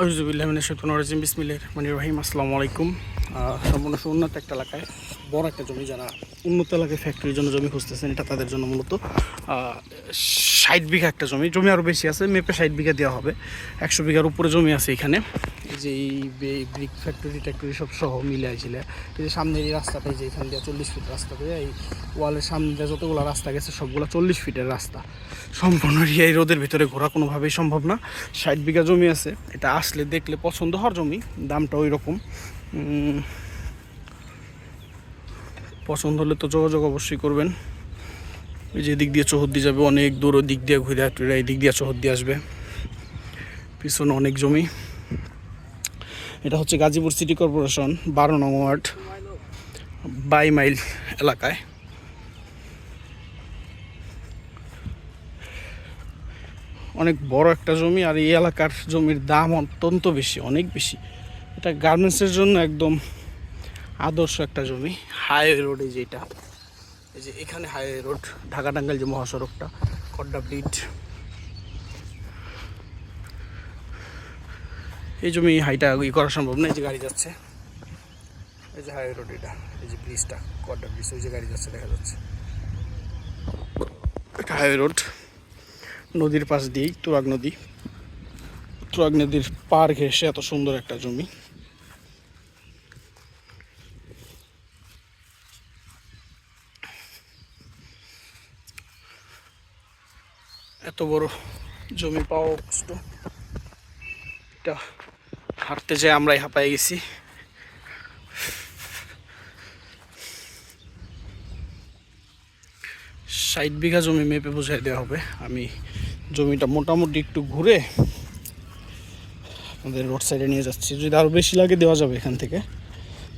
আউজুবিল্লাহিম বিসমিল্লাহির রহমানির রহিম, আসসালামু আলাইকুম। সম্পূর্ণ উন্নত একটা এলাকায়, বড় একটা জমি যারা উন্নত এলাকায় ফ্যাক্টরির জন্য জমি খুঁজতেছেন, এটা তাদের জন্য মূলত। ষাট বিঘা একটা জমি জমি আরও বেশি আছে, মেপে ষাট বিঘা দেওয়া হবে। একশো বিঘার উপরে জমি আছে এখানে। এই যে এই ব্রিক ফ্যাক্টরি ট্যাক্টরি সব সহ মিলে আইছিলে। এই যে সামনে এই রাস্তাটা, এই যে এখান দিয়ে চল্লিশ ফিট রাস্তা দিয়ে এই ওয়ালের সামনে দিয়ে যতগুলো রাস্তা গেছে, সবগুলো চল্লিশ ফিটের রাস্তা। সম্পূর্ণ এই রোদের ভিতরে ঘোরা কোনোভাবেই সম্ভব না। ষাট বিঘা জমি আছে, এটা আসলে দেখলে পছন্দ হওয়ার জমি, দামটা ওই রকম পছন্দ হলে তো যোগাযোগ অবশ্যই করবেন। এই যে দিক দিয়ে চৌহদ্দি যাবে, অনেক দূর ওই দিক দিয়ে ঘুরে টুরে দিক দিয়ে চৌহদ্দি আসবে। পিছনে অনেক জমি। এটা হচ্ছে গাজীপুর সিটি কর্পোরেশন, বারো নং ওয়ার্ড বাই মাইল এলাকায়। অনেক বড় একটা জমি, আর এই এলাকার জমির দাম অত্যন্ত বেশি, অনেক বেশি। এটা গার্মেন্টসের জন্য একদম আদর্শ একটা জমি, হাইওয়ে রোডে যেটা। এই যে এখানে হাইওয়ে রোড ঢাকা টাঙ্গাইল যে মহাসড়কটা কড্ডা ব্রিজ। এই জমি হাইটা ই করা সম্ভব না, এই যে গাড়ি যাচ্ছে। এই যে হাইওয়ে রোড এটা, এই যে ব্রিজটা কড্ডা ব্রিজ, ওই যে গাড়ি যাচ্ছে, দেখা যাচ্ছে। এটা হাইওয়ে রোড, নদীর পাশ দিয়েই তুরাগ নদী। তুরাগ নদীর পার ঘেসে এত সুন্দর একটা জমি। এত বড় জমি পাওয়া কষ্ট। এটা হাঁটতে যেয়ে আমরাই হাঁপাই গেছি। ষাট বিঘা জমি মেপে বোঝাই দেওয়া হবে। আমি জমিটা মোটামুটি একটু ঘুরে আমাদের রোড সাইডে নিয়ে যাচ্ছি। যদি আরও বেশি লাগে দেওয়া যাবে এখান থেকে।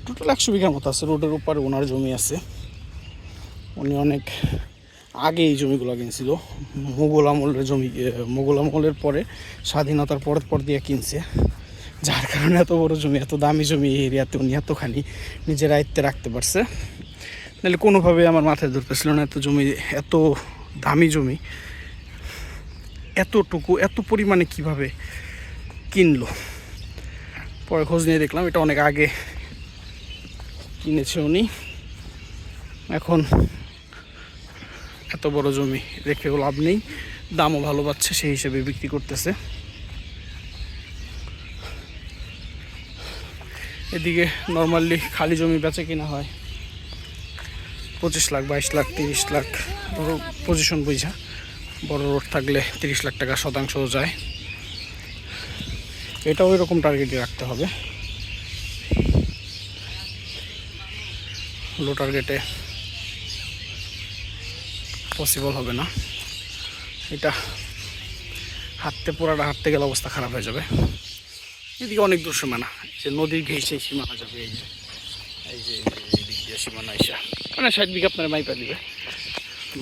টোটাল একশো বিঘার মতো আছে। রোডের উপরে ওনার জমি আছে। উনি অনেক আগে এই জমিগুলো কিনছিল। মোগল আমলের জমি মোগল আমলের পরে, স্বাধীনতার পর পর দিয়ে কিনছে। যার কারণে এত বড় জমি, এত দামি জমি এই এরিয়াতে উনি এতখানি নিজের আয়ত্তে রাখতে পারছে। নাহলে কোনোভাবে আমার মাথায় ধরতেছিল না, এত জমি, এত দামি জমি, এতটুকু, এত পরিমাণে কীভাবে কিনলো? পরে খোঁজ নিয়ে দেখলাম, এটা অনেক আগে কিনেছে উনি। এখন এত বড় জমি রেখেও লাভ নেই, দামও ভালো পাচ্ছে, সেই হিসেবে বিক্রি করতেছে। এদিকে নর্মালি খালি জমি বেচে কিনা হয়, পঁচিশ লাখ, বাইশ লাখ, তিরিশ লাখ পজিশন বুঝা। বড় রোড থাকলে তিরিশ লাখ টাকা শতাংশও যায়। এটাও এরকম টার্গেটই রাখতে হবে। লো টার্গেটে পসিবল হবে না। এটা হাঁটতে পোড়াটা হাঁটতে গেলে অবস্থা খারাপ হয়ে যাবে। এদিকে অনেক দূর সীমানা যে নদীর ঘেসে সীমানা যাবে, এই যে এই যে, এই দিক দিয়ে সীমানা এসা। মানে ষাট বিঘা আপনার মাইপা দিবে।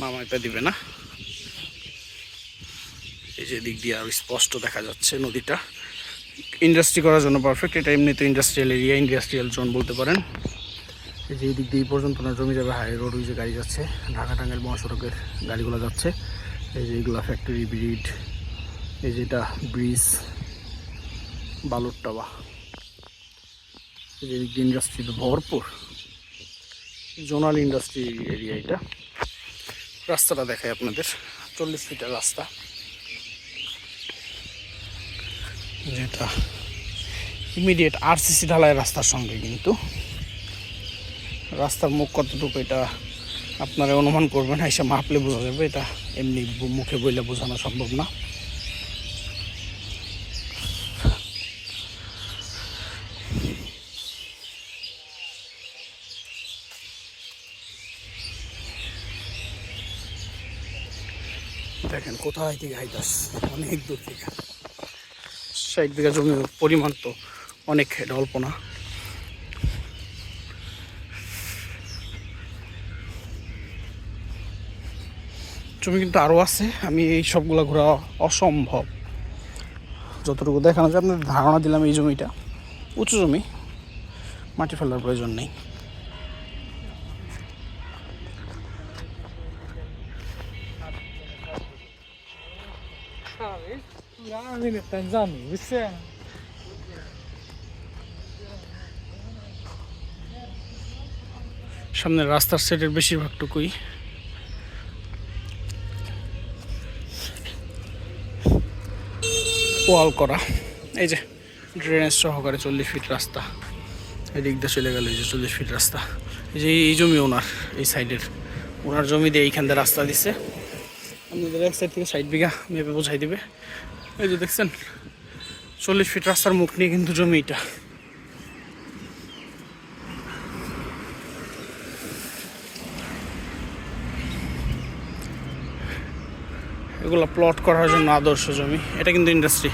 মা মাইপা দিবে না। এই যে দিক দিয়ে আরও স্পষ্ট দেখা যাচ্ছে নদীটা। ইন্ডাস্ট্রি করার জন্য পারফেক্ট এটা এমনিতে ইন্ডাস্ট্রিয়াল এরিয়া ইন্ডাস্ট্রিয়াল জোন বলতে পারেন। যে দিক দিয়ে পর্যন্ত না জমি যাবে, হাই রোড ওই যে গাড়ি যাচ্ছে, ঢাকা টাঙ্গাইল মহাসড়কের গাড়িগুলো যাচ্ছে। এই যে এইগুলো ফ্যাক্টরি ব্রিড এই যেটা ব্রিজ বালুর টাবা এই যে এদিক দিয়ে ইন্ডাস্ট্রি ভরপুর। জোনাল ইন্ডাস্ট্রি এরিয়া এটা। রাস্তাটা দেখায় আপনাদের, চল্লিশ ফিটের রাস্তা। যেটা ইমিডিয়েট আরসিসি ঢালাই রাস্তার সঙ্গে কিন্তু রাস্তার মুখ কতটুকু এটা আপনারা অনুমান করবেন, এসে মাপলে বোঝা যাবে। এটা এমনি মুখে বইলে বোঝানো সম্ভব না। দেখেন কোথায় থেকে হাইতাস? অনেক দূর থেকে। ষাট বিঘা জমির পরিমাণ তো অনেক অল্প না জমি কিন্তু আরও আছে। আমি এই সবগুলো ঘোরা অসম্ভব। যতটুকু দেখানো যায়, আপনাদের ধারণা দিলাম এই জমিটা। উঁচু জমি, মাটি ফেলার প্রয়োজন নেই। সামনের রাস্তার সেটের বেশিরভাগটুকুই ওয়াল করা। এই যে ড্রেনেজ সহকারে চল্লিশ ফিট রাস্তা। এদিক দিয়ে চলে গেল এই যে চল্লিশ ফিট রাস্তা। এই যে এই জমি ওনার, এই সাইডের। ওনার জমি দিয়ে এইখান দিয়ে রাস্তা দিচ্ছে আপনাদের এক সাইড থেকে ষাট বিঘা মেপে বোঝাই দেবে। এই যে দেখছেন, চল্লিশ ফিট রাস্তার মুখ নিয়ে কিন্তু জমি এটা। এগুলো প্লট করার জন্য আদর্শ জমি। এটা কিন্তু ইন্ডাস্ট্রি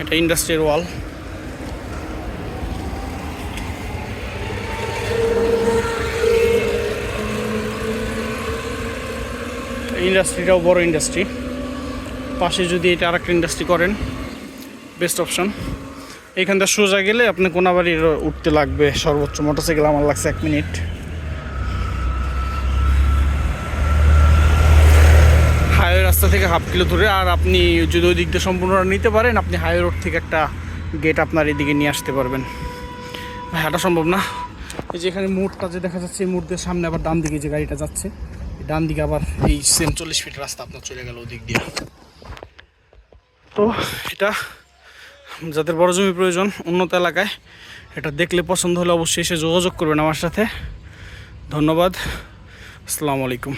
এটা ইন্ডাস্ট্রির ওয়াল ইন্ডাস্ট্রিটাও বড় ইন্ডাস্ট্রি পাশে যদি এটা আর একটা ইন্ডাস্ট্রি করেন বেস্ট অপশন এইখান থেকে সোজা গেলে আপনি কোনাবাড়ির উঠতে লাগবে সর্বোচ্চ। মোটরসাইকেল আমার লাগছে এক মিনিট হাইওয়ে রাস্তা থেকে হাফ কিলো ধরে, আর আপনি যদি ওই দিক দিয়ে সম্পূর্ণ নিতে পারেন, আপনি হাই রোড থেকে একটা গেট আপনার এদিকে নিয়ে আসতে পারবেন। হাঁটা সম্ভব না। এই যে এখানে মোড়টা যে দেখা যাচ্ছে, এই মুহূর্তে সামনে আবার ডান দিকে যে গাড়িটা যাচ্ছে ডান দিকে আবার এই সেম চল্লিশ ফিট রাস্তা আপনার চলে গেল ওদিক দিয়ে। তো এটা যাদের বড় জমি প্রয়োজন, উন্নত এলাকায় এটা দেখলে পছন্দ হলে অবশ্যই এসে যোগাযোগ করবেন আমার সাথে। ধন্যবাদ। আসসালামু আলাইকুম।